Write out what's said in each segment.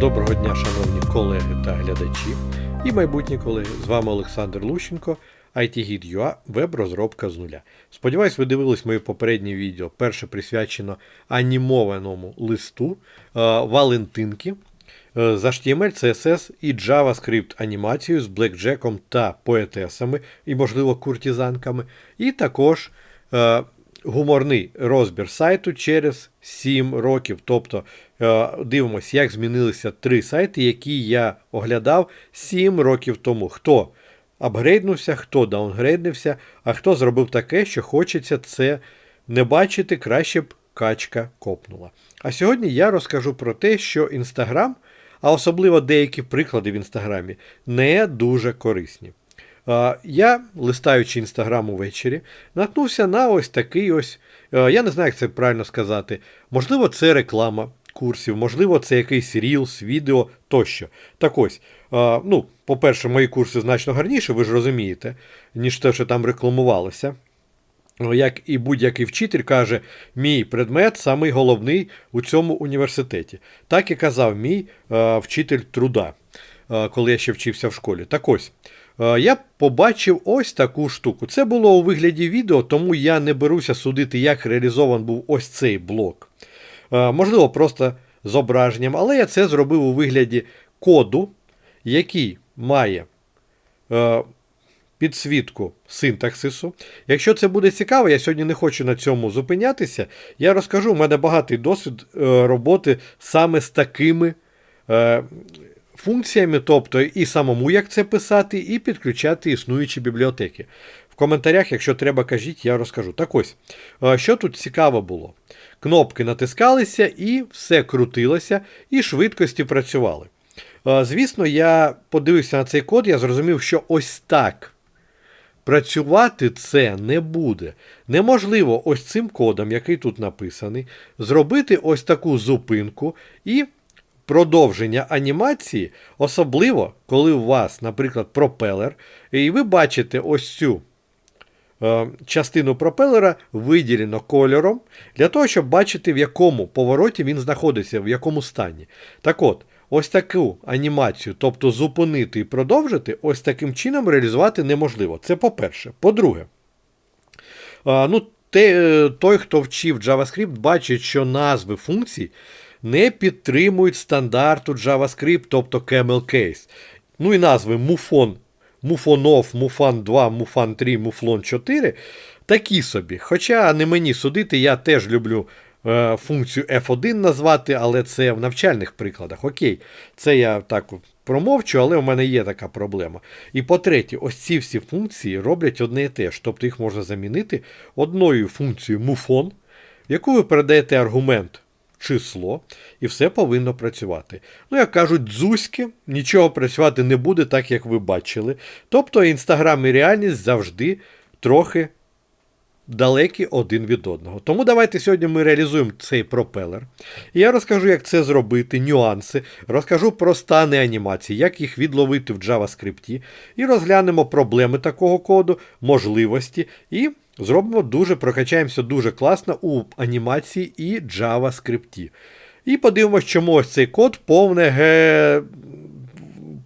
Доброго дня, шановні колеги та глядачі і майбутні колеги. З вами Олександр Лущенко, IT-Guide.ua, веб-розробка з нуля. Сподіваюсь, ви дивились моє попереднє відео. Перше присвячено анімованому листу е, Валентинки е, з HTML, CSS і JavaScript анімацією з блекджеком та поетесами, і, можливо, куртізанками. І також е, гуморний розбір сайту через 7 років. Тобто дивимося, як змінилися три сайти, які я оглядав 7 років тому. Хто апгрейднувся, хто даунгрейднився, а хто зробив таке, що хочеться це не бачити, краще б качка копнула. А сьогодні я розкажу про те, що Інстаграм, а особливо деякі приклади в Інстаграмі, не дуже корисні. Е, Я, листаючи інстаграм увечері, наткнувся на ось такий ось. е, Я не знаю, як це правильно сказати. Можливо, це реклама курсів, можливо, це якийсь рілс, відео тощо. Так ось, ну, по-перше, мої курси значно гарніші, ви ж розумієте, ніж те, що там рекламувалося. Як і будь-який вчитель каже, мій предмет самий головний у цьому університеті. Так і казав мій вчитель труда, коли я ще вчився в школі. Так ось, я побачив ось таку штуку. Це було у вигляді відео, тому я не беруся судити, як реалізований був ось цей блок. Е, можливо, просто зображенням, але я це зробив у вигляді коду, який має. е, підсвітку синтаксису. Якщо це буде цікаво, я сьогодні не хочу на цьому зупинятися. Я розкажу, у мене багатий досвід е, роботи саме з такими функціями, тобто і самому як це писати, і підключати існуючі бібліотеки. В коментарях, якщо треба, кажіть, я розкажу. Так ось, що тут цікаво було? Кнопки натискалися, і все крутилося, і швидкості працювали. Звісно, я подивився на цей код, я зрозумів, що ось так працювати це не буде. Неможливо ось цим кодом, який тут написаний, зробити ось таку зупинку і продовження анімації, особливо, коли у вас, наприклад, пропелер, і ви бачите ось цю. Е, Частину пропелера виділено кольором для того, щоб бачити, в якому повороті він знаходиться, в якому стані. Так от, ось таку анімацію, тобто зупинити і продовжити, ось таким чином реалізувати неможливо. Це по-перше. По-друге, ну, те, е, той, хто вчив JavaScript, бачить, що назви функцій не підтримують стандарту JavaScript, тобто camel case. Ну і назви Mufon, Mufonov, Mufan 2, Mufan 3, Muflon 4 такі собі. Хоча не мені судити, я теж люблю е, функцію F1 назвати, але це в навчальних прикладах. Окей, це я так промовчу, але у мене є така проблема. І по-третє, ось ці всі функції роблять одне і те ж. Тобто їх можна замінити одною функцією mufon, в яку ви передаєте аргумент число, і все повинно працювати. Ну, як кажуть, дзузьки, нічого працювати не буде, так як ви бачили. Тобто Інстаграм і реальність завжди трохи далекі один від одного. Тому давайте сьогодні ми реалізуємо цей пропелер. І я розкажу, як це зробити, нюанси, розкажу про стани анімації, як їх відловити в JavaScript, і розглянемо проблеми такого коду, можливості, і зробимо дуже, прокачаємося дуже класно у анімації і JavaScript. І подивимося, чому ось цей код повне, ге...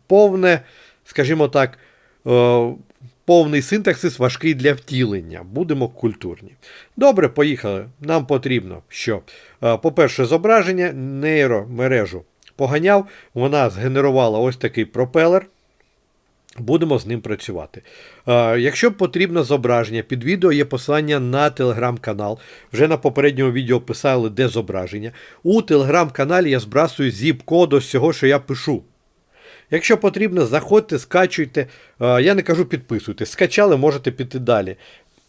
повне скажімо так, е, повний синтаксис важкий для втілення. Будемо культурні. Добре, поїхали. Нам потрібно, що, е, по-перше, зображення нейромережу поганяв, вона згенерувала ось такий пропелер. Будемо з ним працювати. Е, якщо потрібно зображення, під відео є посилання на телеграм-канал. Вже на попередньому відео писали, де зображення. У телеграм-каналі я збрасую зіп-код ось цього, що я пишу. Якщо потрібно, заходьте, скачуйте. Е, Я не кажу підписуйте. Скачали, можете піти далі.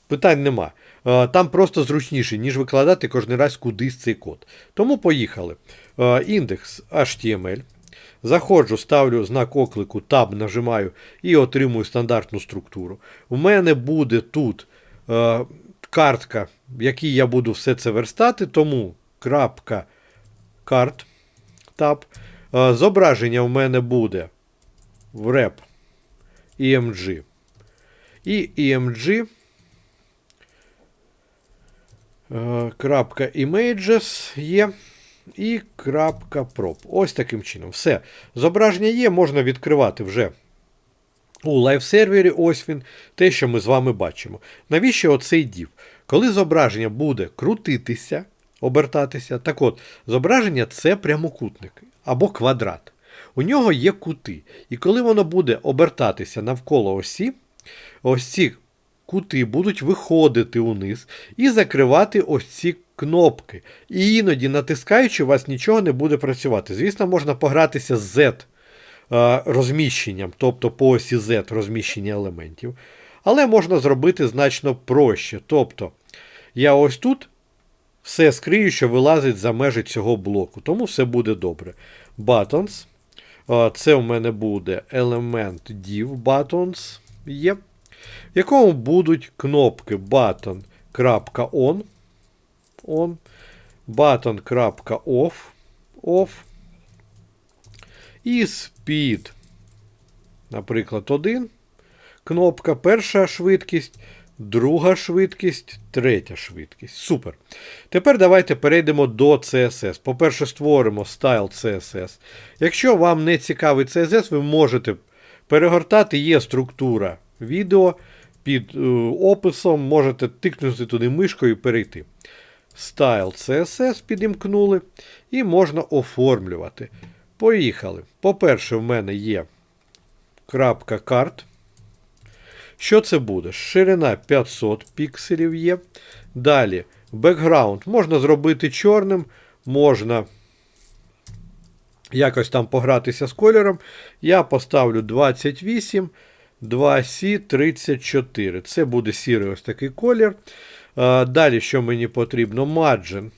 Питань нема. Е, Там просто зручніше, ніж викладати кожен раз кудись цей код. Тому поїхали. Індекс HTML. Заходжу, ставлю знак оклику, Tab нажимаю і отримую стандартну структуру. У мене буде тут е, картка, в якій я буду все це верстати, тому крапка карт tab. Е, Зображення в мене буде в rep EMG. І EMG. е, Крапка images є. І крапка prop. Ось таким чином. Все. Зображення є, можна відкривати вже у лайв-сервері. Ось він, те, що ми з вами бачимо. Навіщо оцей дів? Коли зображення буде крутитися, обертатися, так от, зображення це прямокутник або квадрат. У нього є кути. І коли воно буде обертатися навколо осі, ось ці кути будуть виходити униз і закривати ось ці кнопки. І іноді, натискаючи, у вас нічого не буде працювати. Звісно, можна погратися з Z е, розміщенням, тобто по осі Z розміщення елементів. Але можна зробити значно проще. Тобто, я ось тут все скрию, що вилазить за межі цього блоку. Тому все буде добре. Buttons. Е, Це у мене буде елемент div buttons є, в якому будуть кнопки button.on, on, button.off, off, і speed, наприклад, 1. Кнопка перша швидкість, друга швидкість, третя швидкість. Супер. Тепер давайте перейдемо до CSS. По-перше, створимо style CSS. Якщо вам не цікавий CSS, ви можете перегортати, є структура відео під е, описом, можете тикнути туди мишкою і перейти. Style CSS підімкнули і можна оформлювати. Поїхали. По-перше, в мене є крапка карт. Що це буде? Ширина 500 пікселів є. Далі бекграунд можна зробити чорним, можна якось там погратися з кольором. Я поставлю 28, 2C 34. Це буде сірий ось такий колір. А, Далі, що мені потрібно? Margin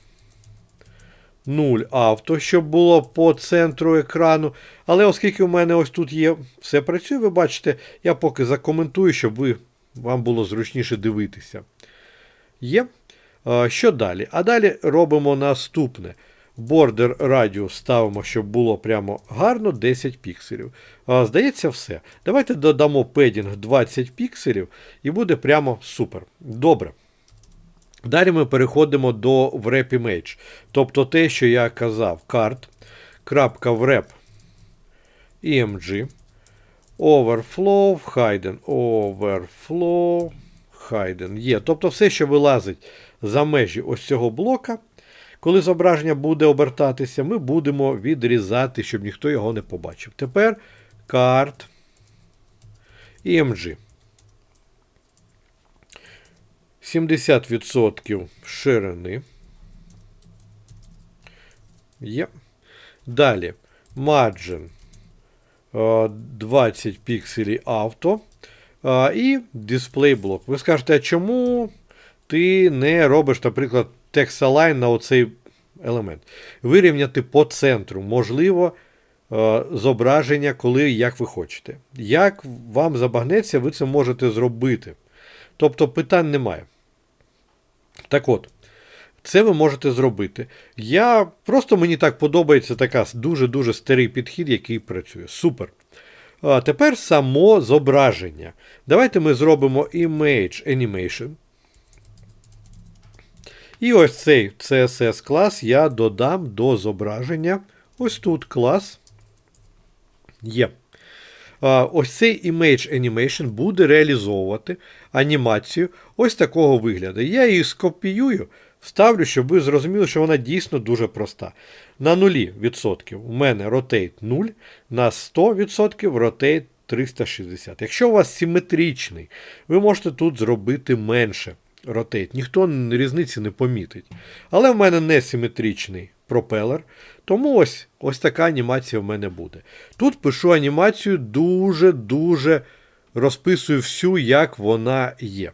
0 авто, щоб було по центру екрану. Але оскільки у мене ось тут є, все працює, ви бачите, я поки закоментую, щоб ви, вам було зручніше дивитися. Є. Що далі? А далі робимо наступне. Border радіус ставимо, щоб було прямо гарно 10 пікселів. Здається, все. Давайте додамо педінг 20 пікселів і буде прямо супер. Добре. Далі ми переходимо до wrap image. Тобто те, що я казав, карт, крапка img, overflow, hidden, overflow, hidden. Є. Тобто все, що вилазить за межі ось цього блока, коли зображення буде обертатися, ми будемо відрізати, щоб ніхто його не побачив. Тепер карт img. 70% ширини. Є. Далі margin е, 20 пікселів авто. е, І дисплей блок. Ви скажете, а чому ти не робиш, наприклад, text-align на оцей елемент? Вирівняти по центру. Можливо, е, зображення, коли як ви хочете. Як вам забагнеться, ви це можете зробити. Тобто питань немає. Так от, це ви можете зробити. Я Просто мені так подобається така дуже-дуже старий підхід, який працює. Супер. А Тепер само зображення. Давайте ми зробимо Image Animation. І ось цей CSS клас я додам до зображення. Ось тут клас є. Ось цей Image Animation буде реалізовувати анімацію ось такого вигляду. Я її скопіюю, вставлю, щоб ви зрозуміли, що вона дійсно дуже проста. На 0% у мене Rotate 0, на 100% Rotate 360. Якщо у вас симетричний, ви можете тут зробити менше Rotate. Ніхто різниці не помітить. Але в мене не симетричний пропелер. Тому ось ось така анімація в мене буде. Тут пишу анімацію дуже-дуже розписую всю, як вона є.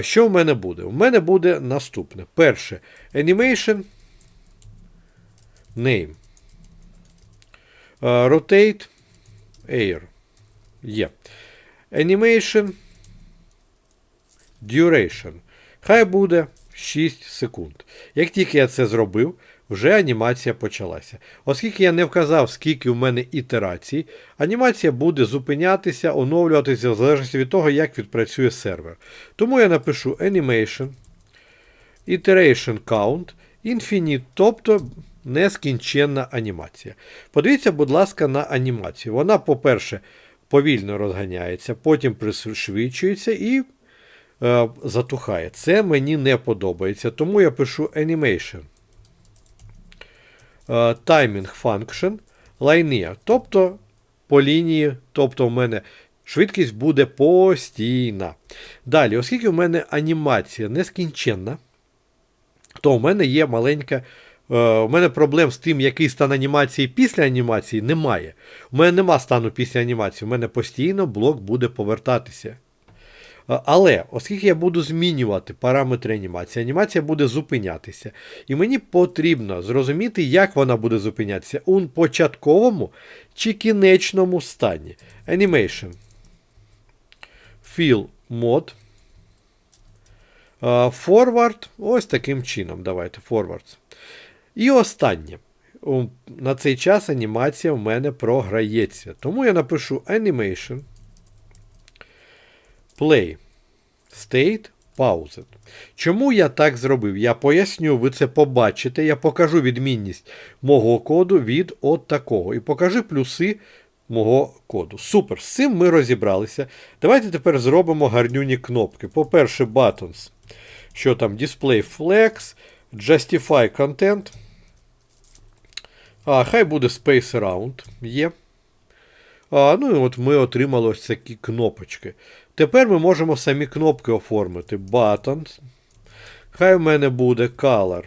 Що в мене буде? У мене буде наступне. Перше Animation. Name. Rotate. Air. Є. Animation. Duration. Хай буде 6 секунд. Як тільки я це зробив, вже анімація почалася. Оскільки я не вказав, скільки в мене ітерацій, анімація буде зупинятися, оновлюватися в залежності від того, як відпрацює сервер. Тому я напишу Animation, Iteration Count, Infinite, тобто нескінченна анімація. Подивіться, будь ласка, на анімацію. Вона, по-перше, повільно розганяється, потім пришвидшується і е, затухає. Це мені не подобається, тому я пишу animation. Е, timing function linear, тобто по лінії, тобто в мене швидкість буде постійна. Далі, оскільки в мене анімація нескінченна, то в мене є маленька. е, У мене проблем з тим, який стан анімації після анімації, немає. У мене нема стану після анімації, у мене постійно блок буде повертатися. Е, Але, оскільки я буду змінювати параметри анімації, анімація буде зупинятися. І мені потрібно зрозуміти, як вона буде зупинятися у початковому чи кінечному стані. Animation. Fill mode. Е, Forward. Ось таким чином. Давайте. Forwards. І останнє. На цей час анімація в мене програється. Тому я напишу Animation. Play. State. Paused. Чому я так зробив? Я поясню, ви це побачите. Я покажу відмінність мого коду від от такого. І покажу плюси мого коду. Супер. З цим ми розібралися. Давайте тепер зробимо гарнюні кнопки. По-перше, buttons. Що там? Display Flex, Justify Content. А, хай буде Space Around. Є. А, ну і от ми отримали ось такі кнопочки. Тепер ми можемо самі кнопки оформити. Buttons. Хай в мене буде color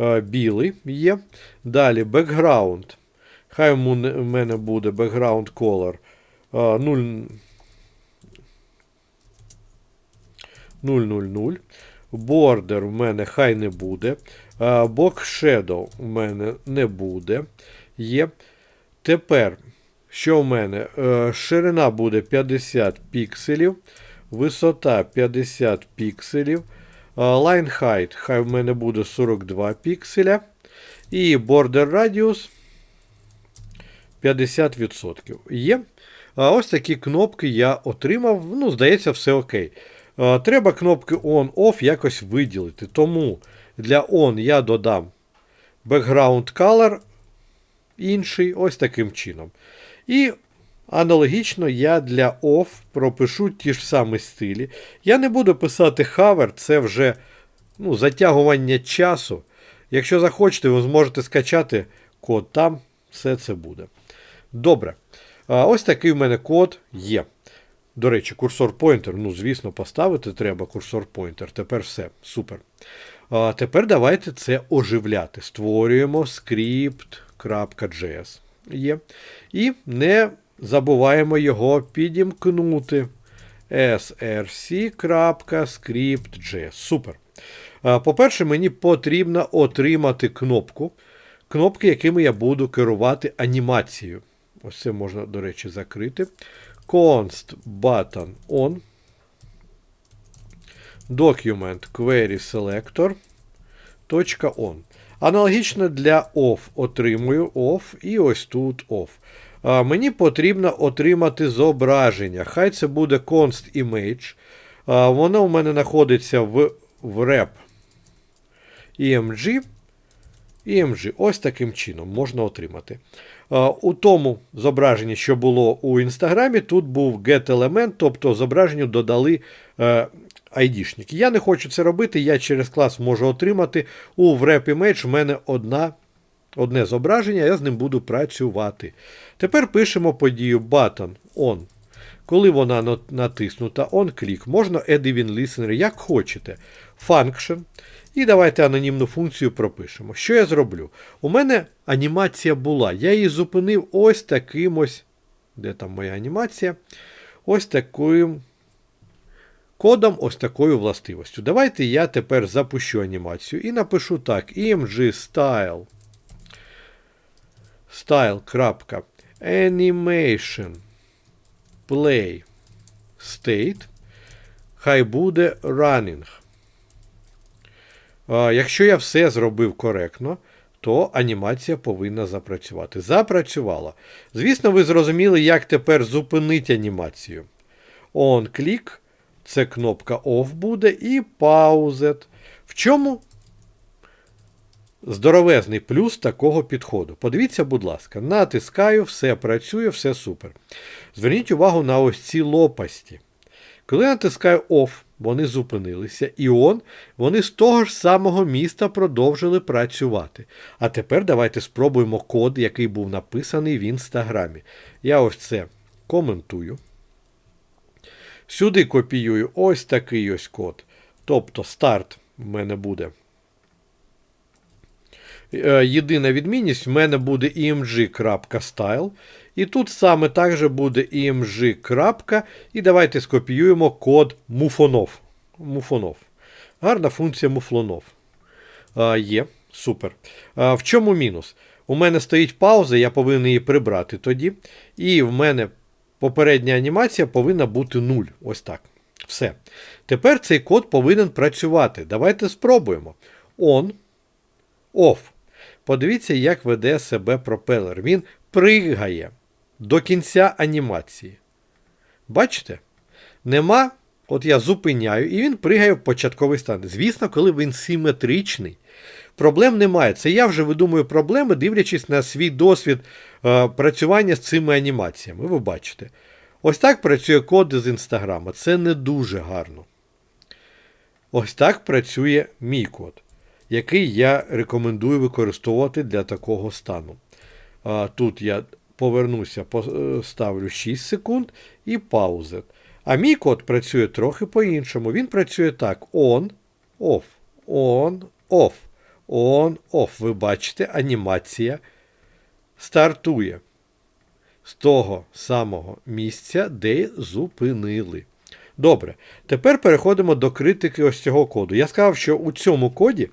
е, білий є. Далі background. Хай в мене- буде background color е, 0. 000. Border в мене хай не буде. А, Box Shadow в мене не буде. Є. Тепер, що в мене? Е, Ширина буде 50 пікселів, висота 50 пікселів. Line height хай в мене буде 42 пікселя. І border radius 50%. Є. А ось такі кнопки я отримав. Ну, здається, все окей. Треба кнопки On-Off якось виділити. Тому для On я додам background color інший, ось таким чином. І аналогічно я для Off пропишу ті ж самі стилі. Я не буду писати hover, це вже ну, затягування часу. Якщо захочете, ви зможете скачати код там, все це буде. Добре. Ось такий в мене код є. До речі, курсор поінтер, ну, звісно, поставити треба курсор поінтер. Тепер все. Супер. А тепер давайте це оживляти. Створюємо script.js. Є. І не забуваємо його підімкнути. src.script.js. Супер. По-перше, мені потрібно отримати кнопку. Кнопки, якими я буду керувати анімацією. Ось це можна, до речі, закрити. Const button on. Document query selector. .on. Аналогічно для off отримую off і ось тут off. Мені потрібно отримати зображення. Хай це буде const image. Воно у мене знаходиться в, rep EMG. EMG. Ось таким чином можна отримати. У тому зображенні, що було у інстаграмі, тут був get-елемент, тобто зображенню додали е, айдішник. Я не хочу це робити, я через клас можу отримати. У wrap image в мене одна, одне зображення, я з ним буду працювати. Тепер пишемо подію button on. Коли вона натиснута, on click, можна add even listener, як хочете. Function. І давайте анонімну функцію пропишемо. Що я зроблю? У мене анімація була. Я її зупинив ось таким ось. Де там моя анімація? Ось таким кодом, ось такою властивостю. Давайте я тепер запущу анімацію і напишу так: img style. Style. Animation. Play. State. Хай буде running. Якщо я все зробив коректно, то анімація повинна запрацювати. Запрацювала. Звісно, ви зрозуміли, як тепер зупинити анімацію. On click це кнопка Off буде і Paused. В чому здоровезний плюс такого підходу. Подивіться, будь ласка, натискаю, все працює, все супер. Зверніть увагу на ось ці лопасті. Коли натискаю OFF, вони зупинилися, і on, вони з того ж самого міста продовжили працювати. А тепер давайте спробуємо код, який був написаний в інстаграмі. Я ось це коментую. Сюди копіюю ось такий ось код. Тобто старт в мене буде. Е, Єдина відмінність в мене буде img.style. І тут саме так же буде img. І давайте скопіюємо код муфонов. муфонов. Гарна функція муфлонов. А, Є, супер. А, В чому мінус? У мене стоїть пауза, я повинен її прибрати тоді. І в мене попередня анімація повинна бути 0. Ось так. Все. Тепер цей код повинен працювати. Давайте спробуємо. On, off. Подивіться, як веде себе пропелер. Він пригає до кінця анімації. Бачите? Нема. От я зупиняю, і він пригає в початковий стан. Звісно, коли він симетричний, проблем немає. Це я вже видумую проблеми, дивлячись на свій досвід працювання з цими анімаціями. Ви бачите. Ось так працює код з інстаграма. Це не дуже гарно. Ось так працює мій код, який я рекомендую використовувати для такого стану. Тут я повернуся, поставлю 6 секунд і пауза. А мій код працює трохи по-іншому. Він працює так: on, off, on, off, on, off. Ви бачите, анімація стартує з того самого місця, де зупинили. Добре, тепер переходимо до критики ось цього коду. Я сказав, що у цьому коді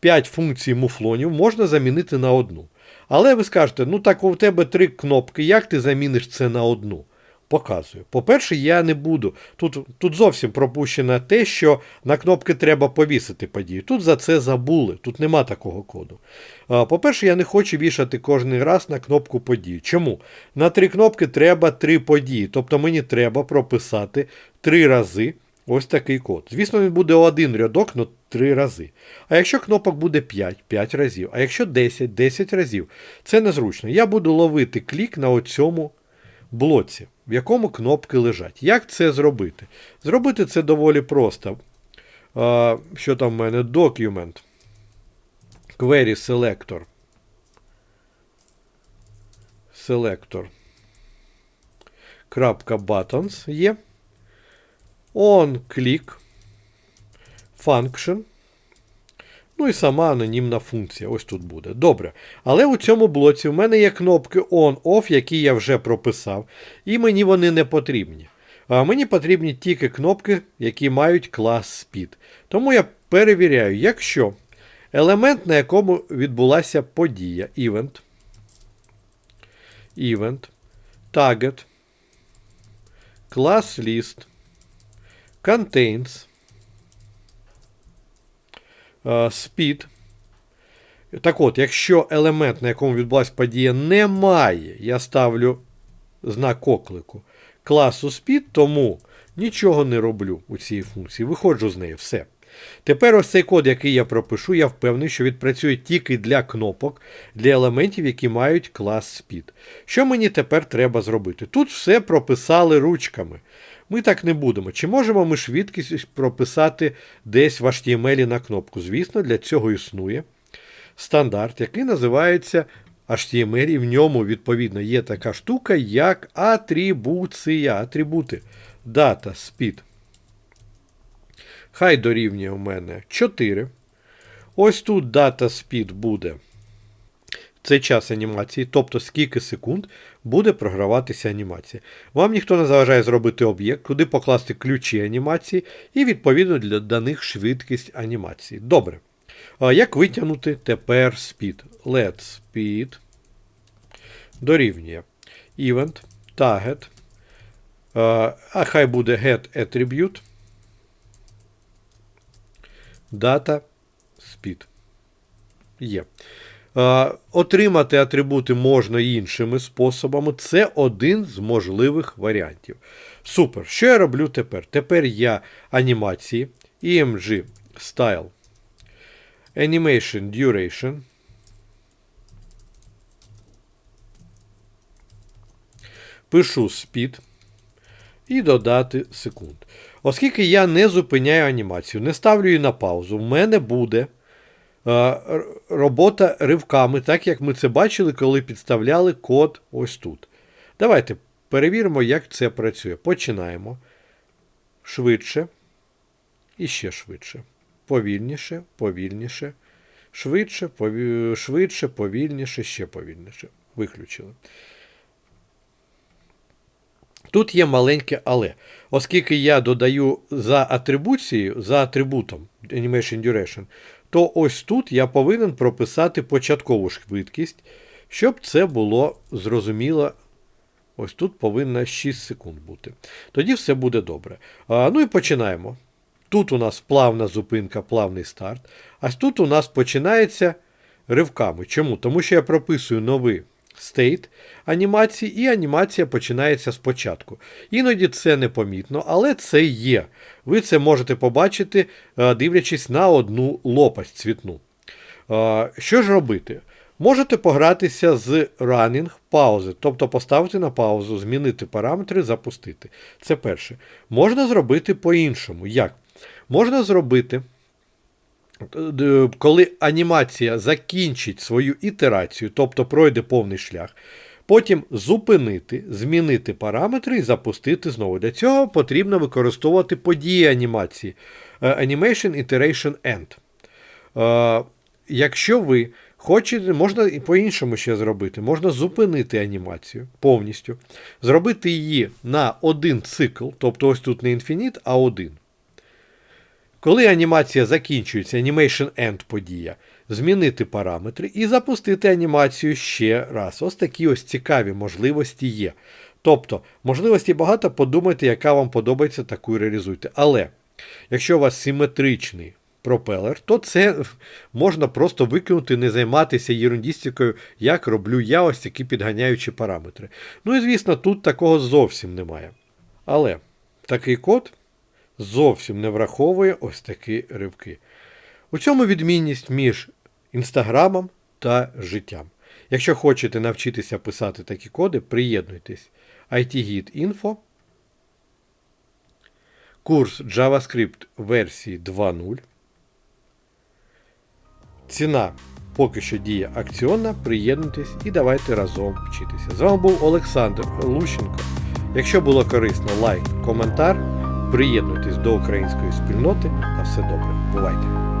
5 функцій муфлонів можна замінити на одну. Але ви скажете, ну так у тебе три кнопки, як ти заміниш це на одну? Показую. По-перше, я не буду. Тут тут зовсім пропущено те, що на кнопки треба повісити подію. Тут за це забули, тут нема такого коду. По-перше, я не хочу вішати кожен раз на кнопку події. Чому? На три кнопки треба три події. Тобто мені треба прописати три рази ось такий код. Звісно, він буде один рядок, але три рази. А якщо кнопок буде 5, 5 разів, а якщо 10, 10 разів, це незручно. Я буду ловити клік на оцьому блоці, в якому кнопки лежать. Як це зробити? Зробити це доволі просто. Що там в мене? Document. Query Selector. Selector. Крапка Buttons є. On click. Function. Ну і сама анонімна функція. Ось тут буде. Добре. Але у цьому блоці в мене є кнопки On-Off, які я вже прописав, і мені вони не потрібні. А Мені потрібні тільки кнопки, які мають клас Speed. Тому я перевіряю, якщо елемент, на якому відбулася подія, event, event, target, class list, contains, speed. Так от, якщо елемент, на якому відбулася подія, немає, я ставлю знак оклику класу speed, тому нічого не роблю у цій функції. Виходжу з неї, все. Тепер ось цей код, який я пропишу, я впевнений, що відпрацює тільки для кнопок, для елементів, які мають клас Speed. Що мені тепер треба зробити? Тут все прописали ручками. Ми так не будемо. Чи можемо ми швидкість прописати десь в HTML на кнопку? Звісно, для цього існує стандарт, який називається HTML, і в ньому, відповідно, є така штука, як атрибуція. Атрибути. Data speed. Хай дорівнює у мене 4. Ось тут data speed буде. Це час анімації, тобто скільки секунд буде програватися анімація. Вам ніхто не заважає зробити об'єкт, куди покласти ключі анімації, і, відповідно, для даних швидкість анімації. Добре. Як витягнути тепер speed? Let speed дорівнює event, target, а хай буде get attribute, data speed. Є. Отримати атрибути можна іншими способами. Це один з можливих варіантів. Супер. Що я роблю тепер? Тепер я анімації, EMG Style. Animation Duration. Пишу speed і додати секунд. Оскільки я не зупиняю анімацію, не ставлю її на паузу, в мене буде е, робота ривками, так як ми це бачили, коли підставляли код ось тут. Давайте перевіримо, як це працює. Починаємо. Швидше. І ще швидше. Повільніше, повільніше. Швидше, пові... швидше, повільніше, ще повільніше. Виключили. Тут є маленьке але. Оскільки я додаю за атрибуцією, за атрибутом Animation Duration, то ось тут я повинен прописати початкову швидкість, щоб це було зрозуміло. Ось тут повинна 6 секунд бути. Тоді все буде добре. А, ну і починаємо. Тут у нас плавна зупинка, плавний старт. А тут у нас починається ривками. Чому? Тому що я прописую новий стейт анімації, і анімація починається спочатку. Іноді це непомітно, але це є. Ви це можете побачити, е, дивлячись на одну лопасть цвітну. Е, Що ж робити? Можете погратися з running паузи, тобто поставити на паузу, змінити параметри, запустити. Це перше. Можна зробити по-іншому. Як? Можна зробити, коли анімація закінчить свою ітерацію, тобто пройде повний шлях, потім зупинити, змінити параметри і запустити знову. Для цього потрібно використовувати події анімації. Е, Animation Iteration End. Е, Якщо ви хочете, можна і по-іншому ще зробити. Можна зупинити анімацію повністю, зробити її на один цикл, тобто ось тут не інфініт, а один. Коли анімація закінчується, Animation End подія, змінити параметри і запустити анімацію ще раз. Ось такі ось цікаві можливості є. Тобто, можливості багато, подумайте, яка вам подобається, таку і реалізуйте. Але якщо у вас симетричний пропелер, то це можна просто викинути, не займатися єрундістикою, як роблю я, ось такі підганяючі параметри. Ну і звісно, тут такого зовсім немає. Але такий код зовсім не враховує ось такі ривки. У цьому відмінність між інстаграмом та життям. Якщо хочете навчитися писати такі коди, приєднуйтесь. Info. Курс JavaScript версії 2.0. Ціна поки що діє акціонна. Приєднуйтесь і давайте разом вчитися. З вами був Олександр Лущенко. Якщо було корисно, лайк, коментар. Приєднуйтесь до української спільноти. На все добре. Бувайте!